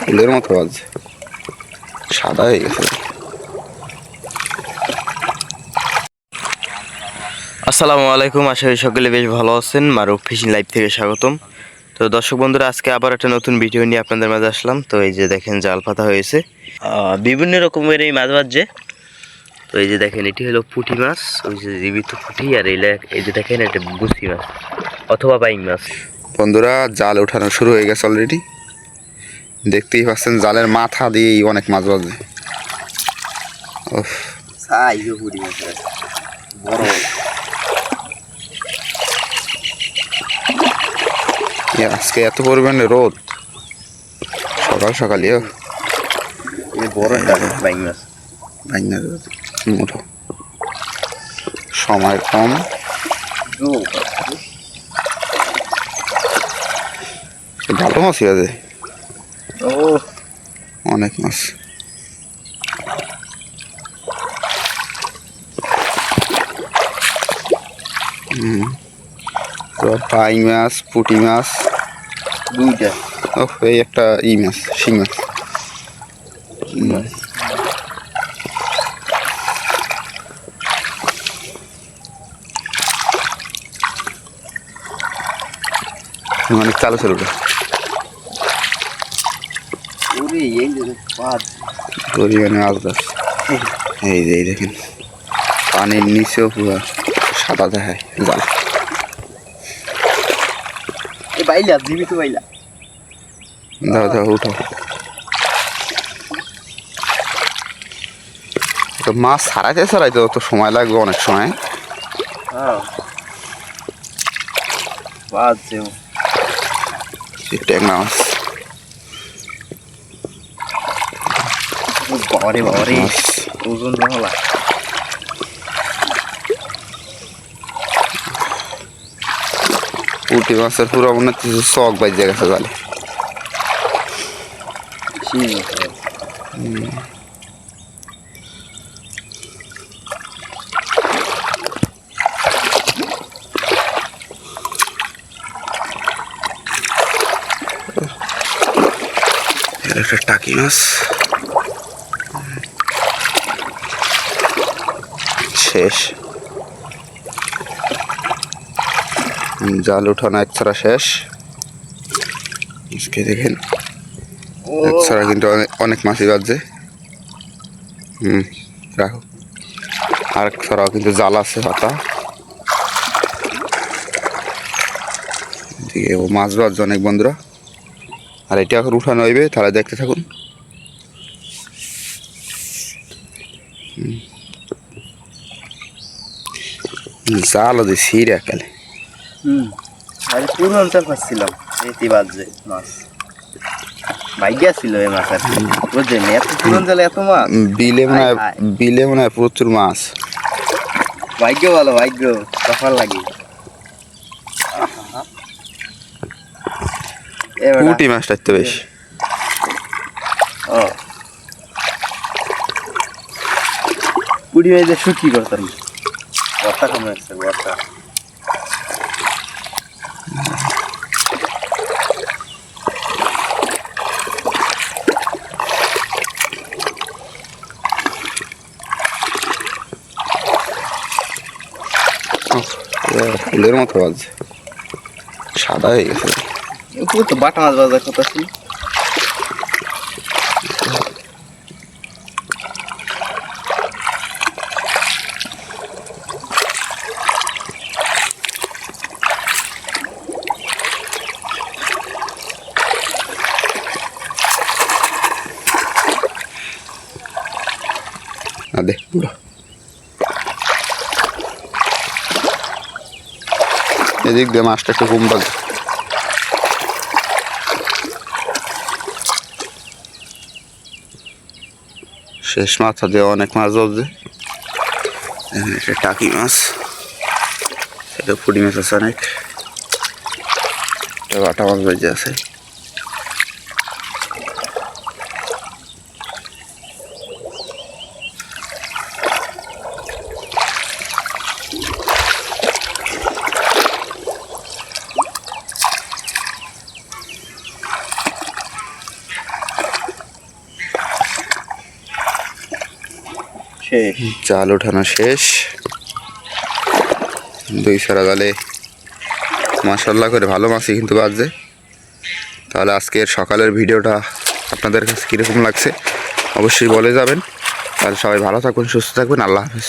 ফুলের মতো বাজছে সাদা হয়ে গেছে। আসসালামু আলাইকুম আশা করি সকলে বেশ ভালো আছেন। মারুফ ফিশিং লাইভ থেকে স্বাগতম। তো দর্শক বন্ধুরা আজকে আবার একটা নতুন ভিডিও নিয়ে আপনাদের মাঝে আসলাম। তো এই যে দেখেন জাল পাতা হয়েছে। বিভিন্ন রকমের এই মাছ বাজছে। তো এই যে দেখেন এটি হলো পুঁটি মাছ। ওই যে জীবিত পুঁটি আর এই এই যে দেখেন এটা গুছি মাছ অথবা বাইং মাছ। বন্ধুরা জাল ওঠানো শুরু হয়ে গেছে অলরেডি দেখতেই পাচ্ছেন জালের মাথা দিয়েই অনেক মাছ বাজে। মাছ আজকে এত পরিমাণে রোদ। সকাল সকালই বড় মাছ। রোদ মুঠো সময় কম। ভালো মাছই আছে ও অনেক মাছ। হুম পাই মাছ পুঁটি মাছ। দুইটা। ও এই একটা ই মাছ শিং মাছ। অনেক চালু ছিল ওটা। এই যে মাছ গাছ এই যে। দেখেন। পানির নিচেও পুরো সাদা দেখায় জাল বাইলা জীবিত বাইলা। দাও দাও উঠো তো মাছ ছাড়াইতে ছাড়াইতে তো সময় লাগবে অনেক সময়। হ্যাঁ। ট্যাংরা মাছ। বাবারে বাবারে ওজন হলা। পুঁটি মাছের পুরো মনে হচ্ছে শখ বাজে গেছে জালে একটা টাকি মাছ। শেষ। জাল উঠানো এক ছড়া শেষ। আজকে দেখেন এক ছড়া কিন্তু অনেক অনেক মাছই বাজছে। হুম রাখো। আর এক ছড়াও কিন্তু জাল আছে পাতা। এদিকে ও মাছ বাজছে অনেক বন্ধুরা। আর এটা এখন উঠানো হইবে, তাহলে দেখতে থাকুন। হুম। জালও দিছি রে একালে হুম আরে পুরো অঞ্চল পাচ্ছিলাম মাছ। ভাগ্যা ছিল এই মাছ আর। এত পুরো অঞ্চলে এত মাছ? বিলে মনে হয়। বিলে মনে হয় প্রচুর মাছ। ভাগ্য ভালো ভাগ্য লাগে। পুঁটি মাছটা তো বেশ। ও। শুট কি করতাম। বর্ষা কমে আসছে বর্ষা উফ, এ ফুলের মতো বাজছে সাদা হয়ে গেছে পুরো তো বাটা মাছ বাজার কথা ছিল এদিক দিয়ে মাছটা একটু কম বাজে শেষ মাথা দিয়ে অনেক মাছ এখানে একটা টাকি মাছ। সেটা ফুটি মাছ আছে অনেক। একটা বাটা মাছ বাজে আছে। জাল ওঠানো শেষ। দুই সারা জালে মাসাল্লাহ করে ভালো মাছই কিন্তু বাজছে। তাহলে আজকের সকালের ভিডিওটা আপনাদের কাছে কীরকম লাগছে অবশ্যই বলে যাবেন। তাহলে সবাই ভালো থাকুন, সুস্থ থাকবেন আল্লাহ হাফিজ।